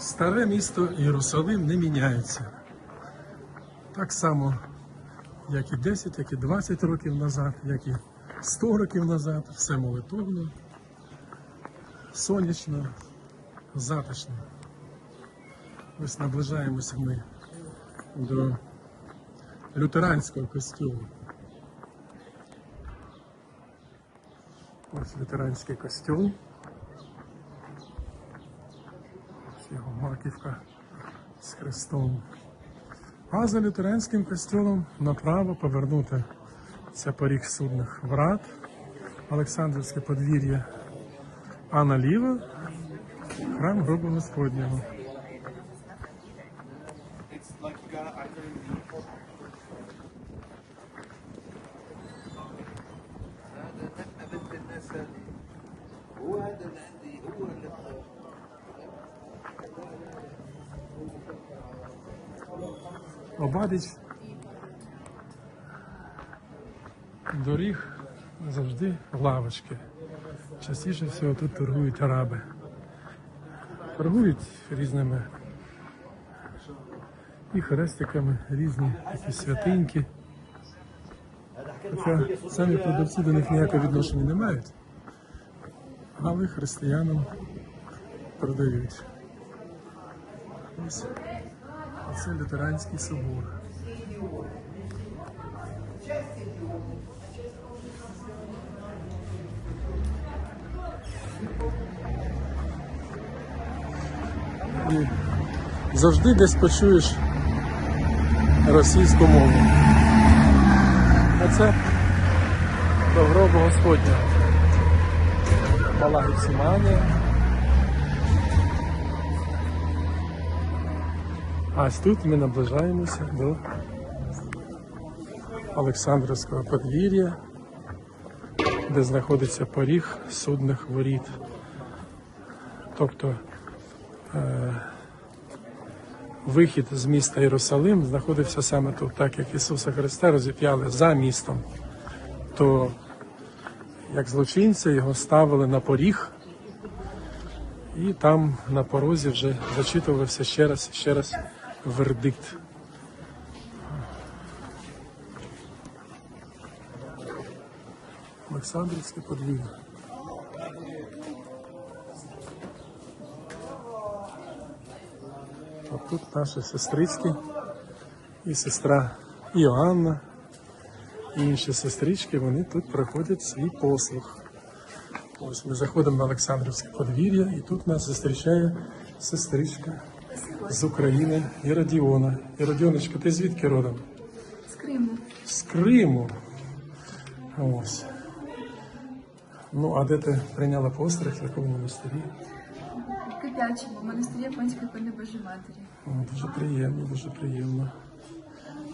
Старе місто Єрусалим не міняється. Так само, як і 10, як і 20 років назад, як і 100 років назад, все молитовно, сонячно, затишно. Ось наближаємося ми до лютеранського костюму. Ось лютеранський костюм. Ось його маківка з Христом. А за лютеранським костюмом направо повернути це поріг судних врат, Олександрівське подвір'я, а наліво храм гробу Господнього. Обабіч доріг завжди лавочки. Частіше всього тут торгують араби. Торгують різними і хрестиками, різні такі святиньки. Хоча самі продавці до них ніякого відношення не мають, але християнам продають. Ось це лютеранський собор. І завжди десь почуєш російську мову. А це до гробу Господня. Гефсиманія. А ось тут ми наближаємося до Олександрівського подвір'я, де знаходиться поріг судних воріт. Тобто е, вихід з міста Єрусалим знаходився саме тут, так як Ісуса Христа розіп'яли за містом, то як злочинця його ставили на поріг, і там на порозі вже зачитувався ще раз ще раз вердикт. Олександрівське подвір'я. А тут наші сестрички і сестра Іоанна, і інші сестрички, вони тут проходять свій послуг. Ось ми заходимо на Олександрівське подвір'я, і тут нас зустрічає сестричка з України Іродіона. Іродіоночка, ти звідки родом? З Криму. З Криму. Ось. Ну, а де ти прийняла постриг, в якому монастирі? В Кип'ячому монастирі Японської ікони Божої Матері. О, дуже приємно, дуже приємно.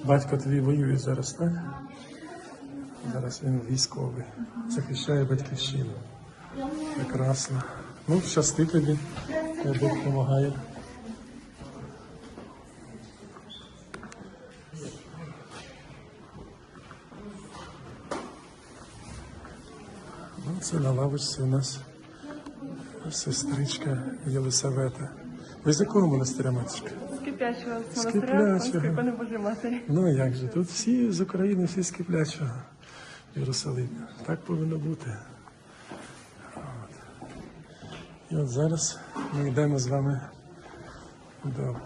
Батько твій воює зараз, так? Зараз він військовий. Захищає батьківщину. Прекрасно. Ну, щасти тобі, Бог допомагає. Це на лавочці у нас сестричка Єлисавета. Ви з якого монастиря, матушка? З монастиря. Божої Матері. Ну як же, тут всі з України, всі з Киплячого Єрусалима. Так повинно бути. От. І от зараз ми йдемо з вами до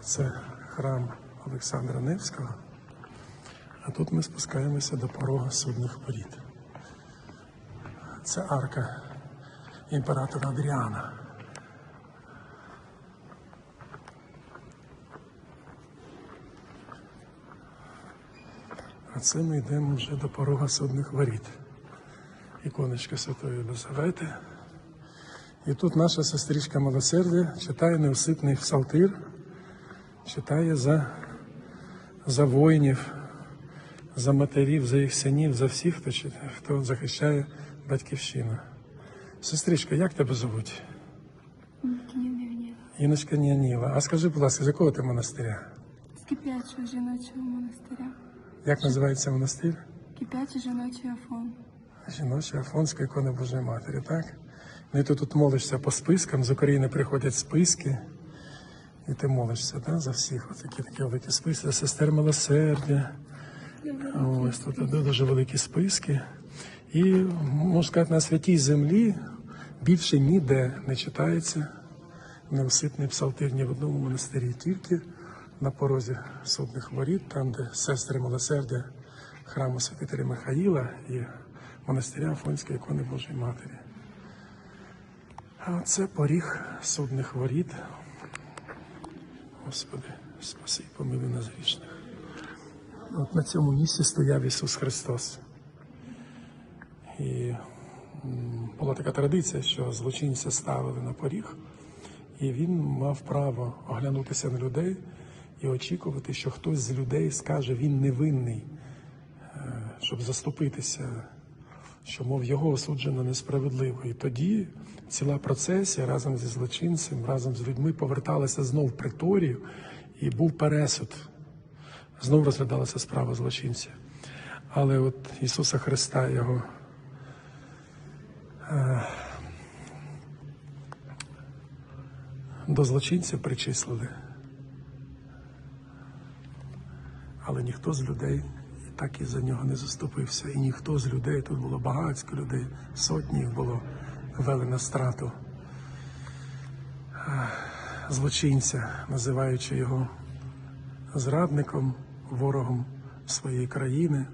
це храм Олександра Невського. А тут ми спускаємося до порога судних воріт. Це арка імператора Адріана. А це ми йдемо вже до порога судних воріт. Іконочка Святої Єлизавети. І тут наша сестричка милосердя читає неусипний псалтир, читає за, за воїнів, за матерів, за їх синів, за всіх, хто захищає батьківщину. Сестричка, як тебе звуть? Іночка Ніаніла. А скажи, будь ласка, з якого ти монастиря? З Кип'ячого жіночого монастиря. Як називається монастир? Кип'ячий жіночий Афон. Жіноча Афонська ікона Божої Матері, так? Ну і ти тут молишся по спискам, з України приходять списки, і ти молишся да, за всіх. Ось такі такі великі списки, сестер милосердя. Ось тут дуже великі списки. І можна сказати, на святій землі більше ніде не читається неуситний псалтир ні в одному монастирі, тільки на порозі судних воріт, там, де сестри милосердя храму святителя Михаїла і монастиря Афонської ікони Божої Матері. А це поріг судних воріт. Господи, спаси і помилуй нас грішних. От на цьому місці стояв Ісус Христос. І була така традиція, що злочинця ставили на поріг, і він мав право оглянутися на людей і очікувати, що хтось з людей скаже, він невинний, е, щоб заступитися, що, мов, його осуджено несправедливо. І тоді ціла процесія разом зі злочинцем, разом з людьми поверталася знов в приторію, і був пересуд. Знов розглядалася справа злочинця. Але от Ісуса Христа його до злочинців причислили. Але ніхто з людей так і за нього не заступився. І ніхто з людей, тут було багатько людей, сотні їх було вели на страту е, злочинця, називаючи його зрадником, ворогом своєї країни.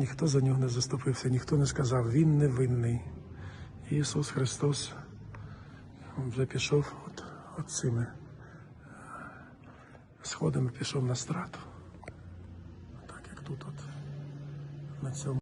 Ніхто за нього не заступився, ніхто не сказав, він не винний. Ісус Христос вже пішов от, от цими е, сходами пішов на страту. Так як тут, от, на цьому.